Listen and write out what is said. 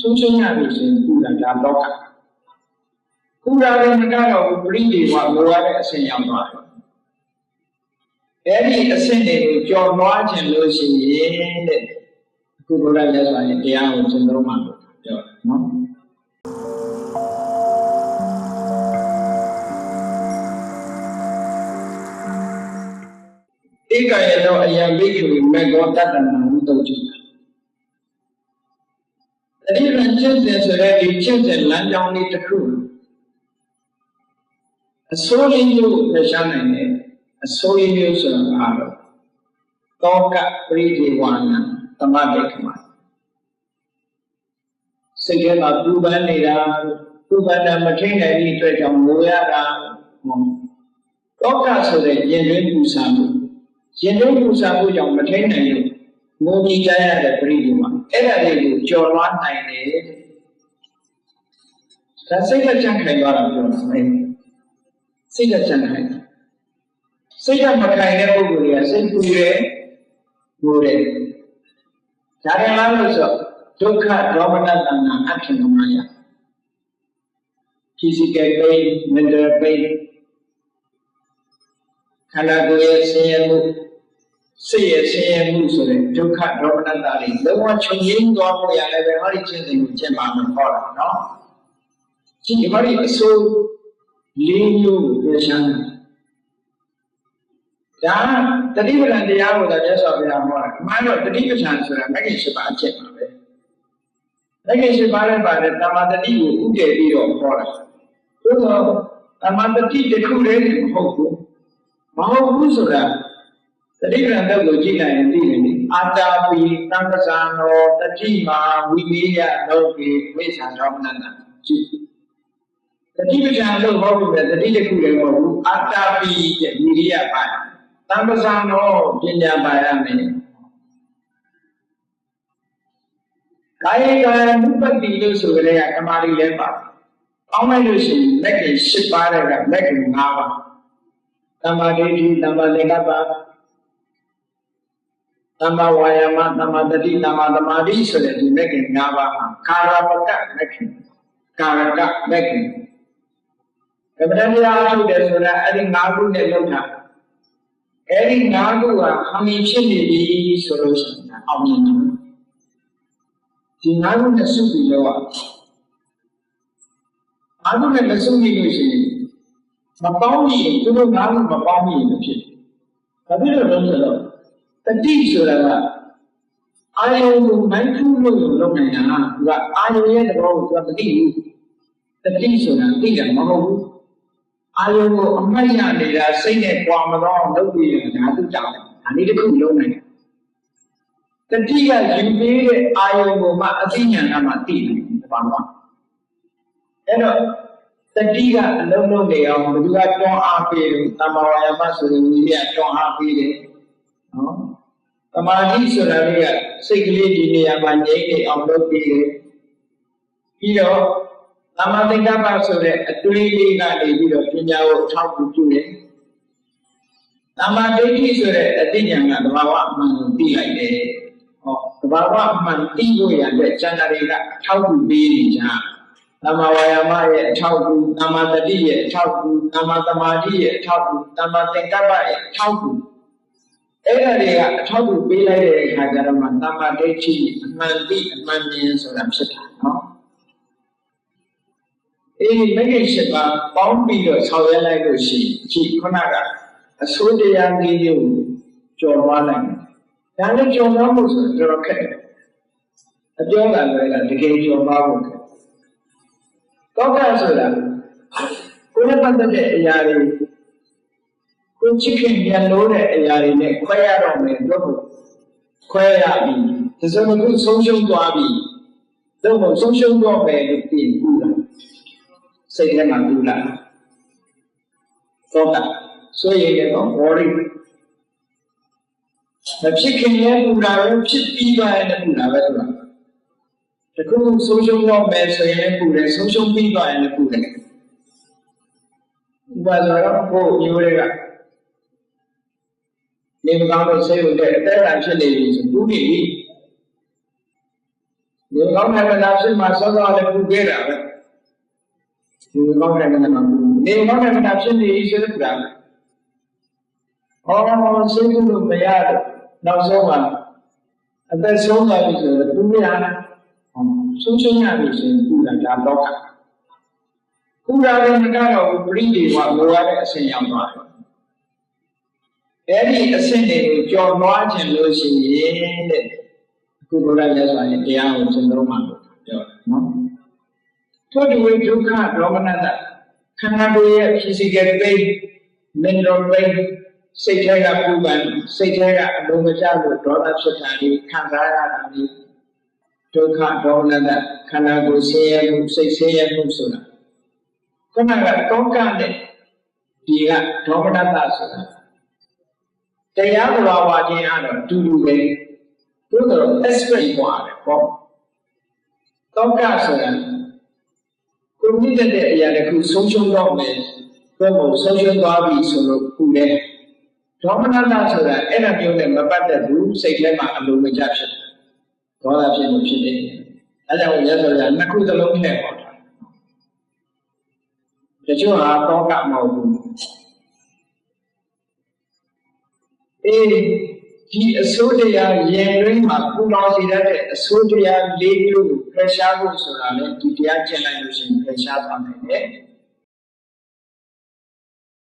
ဆုံးရှုံးရပြီဆိုရင်ပူတာဒါတော့ကပူတာလည်းမကတော့ဘူးပြိတိဝလိုရတဲ့အဆင့်ရောက်သွားတယ်အဲ့ဒီအဆင့်တွေကိုကြော်လွှားခြင်းလို့ရှိရင်တဲ့အခုဘုရားမြတ်စွာဘုရားတရားကိုသင်တော်မှာပြောတယ်နော်ဧကယေသောအယံဘိက္ခုမေဃောတတ္တနာဝိတုจิต တတိယကျင့်စဉ်ဆိုတဲ့ဒီကျင့်စဉ်လမ်းကြောင်းလေးတစ်ခုအစိုးရမျိုးရရှာနိုင်တယ်အစိုးရမျိုးဆိုတာအားတော့တောကပရိဒီဝါနတမတေခမစိတ်ထဲမှာပူပန်နေတာပူပန်တာမထိန်နိုင်တဲ့အတွက်ကြောင့်ငိုရတာတောကဆိုတဲ့ရင်တွင်းပူဆာမှုရင်တွင်းပူဆာမှုကြောင့်မထိန်နိုင်လို့ငိုကြည့်ကြရတဲ့ပရိဒီဝါ အဲ့ဒါလေးကိုကြော်လွှားနိုင်တယ်ဒါစိတ်ကကြံ့ခိုင်သွားတာပြောတာမင်းစိတ်ကကြံ့ခိုင်စိတ်ကမခိုင်တဲ့ပုဂ္ဂိုလ်တွေကစိတ်ပူတယ်ငိုတယ်ဒါရင်လားလို့ဆိုဒုက္ခဒေါမနတနာအထင်ကမာယ physical pain mental pain ခန္ဓာကိုယ်ရဲ့ဆင်းရဲမှု စိတ်ရဲ့ဆင်းရဲမှုဆိုတဲ့ဒုက္ခဒေါမနတာတွေလုံးဝချုပ်ငြိမ်းသွားဖို့ရလည်းပဲဟောဒီခြင်းစဉ်ကိုကျင့်ပါမယ်ဟောတာနော်ဒီဟောဒီအစိုးလေးမျိုးကိုရှင်းတာဒါတတိပဒံတရားကိုလည်းမြတ်စွာဘုရားဟောတာအမှန်တော့တတိပဌာန်ဆိုတာမဂ္ဂင်၈ပါးအချက်ပါပဲမဂ္ဂင်၈ပါးနဲ့ပါတယ်တမာတတိကိုဥတည်ပြီးတော့ဟောတာသို့တော့တမာတတိတစ်ခုတည်းမဟုတ်ဘူးမဟုတ်ဘူးဆိုတာ တတိပံတော့ကိုကြည့်လိုက်ရင်သိတယ်လေအာတာပိသံဃဇာနောတတိမာဝိမေယလောကေဝိသံရောမနနာကြည့်တတိပဌာန်လို့ဟောပြီးတယ်တတိတစ်ခုလည်းမဟုတ်ဘူးအာတာပိရဲ့ဝိရိယပါသံဃဇာနောပညာပါရမယ်ကာယကံဥပတိလို့ဆိုကြတဲ့ကမာရီလည်းပါအောင်းလိုက်လို့ရှိရင်လက်က၈ပါးတဲ့ကလက်က၅ပါးသမ္မာဒိဋ္ဌိသမ္မာသင်္ကပ္ပ သမ္မာဝါယာမသမ္မာတတိသမ္မာသမာဓိဆိုတဲ့ဒီမဂ္ဂင်၅ပါးဟာကာရပကမဂ္ဂင်ကာရကမဂ္ဂင်ကမ္မတရားအထုတ်တယ်ဆိုတာအဲ့ဒီ၅ခုနဲ့လောက်တာအဲ့ဒီ၅ခုကအမြင်ဖြစ်နေပြီဆိုလို့ရှိရင်အောင်မြင်တယ်ဒီ၅ခုနဲ့စုပြီးတော့အားလုံးနဲ့လက်စုပ်နေလို့ရှိရင်မပေါင်းရင်သူတို့ငါးခုမပေါင်းရင်ဖြစ်တယ်။ဘာဖြစ်လို့လဲဆိုတော့ တတိဆိုတာကအာယုံကိုမိုက်ခုလို့လုပ်နေတာကသူကအာယုံရဲ့သဘောကိုသူကမသိဘူး။တတိဆိုတာသိတယ်မဟုတ်ဘူး။အာယုံကိုအမှတ်ရနေတာစိတ်နဲ့ကြွာမတော့လုပ်ပြီးရတာသူကြောင့်ဒါလေးတစ်ခုလုံးနိုင်တယ်။တတိကယူပေးတဲ့အာယုံကိုမှအသိဉာဏ်ကမှသိတယ်ဘာမှအဲ့တော့တတိကအလုံးလုံးနေအောင်ဘယ်သူကတွန်းအားပေးလို့တမ္မာဝါယမဆိုရင်ဒီကတွန်းအားပေးတယ်နော် တမာတိဆိုတာလေးကစိတ်ကလေးဒီနေရာမှာငြိမ့်နေအောင်လုပ်ပေးတယ်ပြီးတော့တမ္မာသင်္ကပ္ပဆိုတဲ့အတွေးလေးကနေပြီးတော့ပညာကိုထောက်ကူပြုတယ်တမ္မာဒိဋ္ဌိဆိုတဲ့အသိဉာဏ်ကသဘာဝအမှန်ကိုသိလိုက်တယ်ဟောသဘာဝအမှန်သိလို့ရတဲ့ဉာဏ်တွေကအထောက်ကူပေးနေကြတယ်သမ္မာဝါယာမရဲ့အထောက်အကူသမ္မာတတိရဲ့အထောက်အကူသမ္မာသမာဓိရဲ့အထောက်အကူသမ္မာသင်္ကပ္ပရဲ့အထောက်အကူ အဲ့ဒါတွေကအထောက်အကူပေးလိုက်တဲ့အခါကျတော့မှသမ္မာဒိဋ္ဌိအမှန်တိအမှန်မြင်ဆိုတာဖြစ်တာနော်အေးမဂ္ဂင်၈ပါးပေါင်းပြီးတော့ဆောင်ရွက်လိုက်လို့ရှိရင်ဒီခုနကအစိုးတရားကြီးကိုကျော်သွားနိုင်တယ်ဒါလည်းကျော်သွားဖို့ဆိုတော့တော်တော်ခက်တယ်အပြောကလည်းတကယ်ကျော်သွားဖို့ခက်ကောက်ကဆိုတာကိုယ်နဲ့ပတ်သက်တဲ့အရာတွေ ကိုချစ်ခင်ပြန်လို့တဲ့အရာတွေနဲ့ခွဲရတော့မယ်တော့ခွဲရပြီဒီစမခုဆုံးရှုံးသွားပြီတော့မဆုံးရှုံးတော့မယ်လို့ပြင်ပူလာစိတ်ထဲမှာပူလာတော့တာဆိုရင်တော့ worry မဖြစ်ခင်ရဲ့ပူလာပဲဖြစ်ပြီးသွားရင်လည်းပူလာပဲဆိုတာတခုဆုံးရှုံးတော့မယ်ဆိုရင်လည်းပူတယ်ဆုံးရှုံးပြီးသွားရင်လည်းပူတယ်ဥပမာတော့ကိုယ်မျိုးတွေက နေမကောင်းလို့ဆေးရုံတဲ့အသက်အံဖြစ်နေပြီဆိုပူနေပြီနေဒီကောင်းတဲ့မနာဖြစ်မှာစောစောလည်းပူခဲ့တာပဲဒီကောင်းတဲ့မနာပူနေကောင်းတဲ့မနာဖြစ်နေဆိုတဲ့ပြာဟောစိတ်ကူလို့မရတော့နောက်ဆုံးမှာအသက်ဆုံးသွားပြီဆိုတော့ပူရဆုံးရှုံးရပြီဆိုရင်ပူတာဒါတော့ကပူတာလည်းမကတော့ပရိဒီဝလိုရတဲ့အဆင့်ရောက်သွားတယ် အဲ့ဒီအဆင့်တွေကိုကြော်လွှားခြင်းလို့ရှိရင်တဲ့အခုဘုရားမြတ်စွာဘုရားတရားကိုသင်တော်မှာပြောတယ်နော်ထို့တူဝိဒုက္ခဒေါမနတခန္ဓာကိုယ်ရဲ့ physical pain mental pain စိတ်ထဲကပူပန်စိတ်ထဲကအလုံးမကျလို့ဒေါသဖြစ်တာဒီခံစားရတာဒီဒုက္ခဒေါမနတခန္ဓာကိုယ်ဆင်းရဲမှုစိတ်ဆင်းရဲမှုဆိုတာခဏကတော့ကနဲ့ဒီကဒေါမနတဆိုတာ တရားဘဝဝချင်းအတော့တူတူပဲသို့တော် aspect ပွားတယ်ပေါ့တောကဆိုတာကိုမြင့်တက်တဲ့အရာတစ်ခုဆုံးရှုံးတော့မယ်ပုံပုံဆုံးရှုံးသွားပြီဆိုလို့ခုလဲဒေါမနတဆိုတာအဲ့ဒါမျိုးနဲ့မပတ်သက်ဘူးစိတ်ထဲမှာအလိုမကျဖြစ်တယ်ဒေါသဖြစ်လို့ဖြစ်နေတယ်အဲ့ဒါကိုရသော်ရနှစ်ခုသလုံးနဲ့ပေါ့တာတချို့ဟာတောကမဟုတ်ဘူး အေးဒီအစိုးတရားရင်ရင်းမှာပူလောင်စေတဲ့အစိုးတရားလေးမျိုးကိုဖယ်ရှားဖို့ဆိုတာလေဒီတရားကျင့်လိုက်လို့ရှိရင်ဖယ်ရှားသွားနိုင်တယ်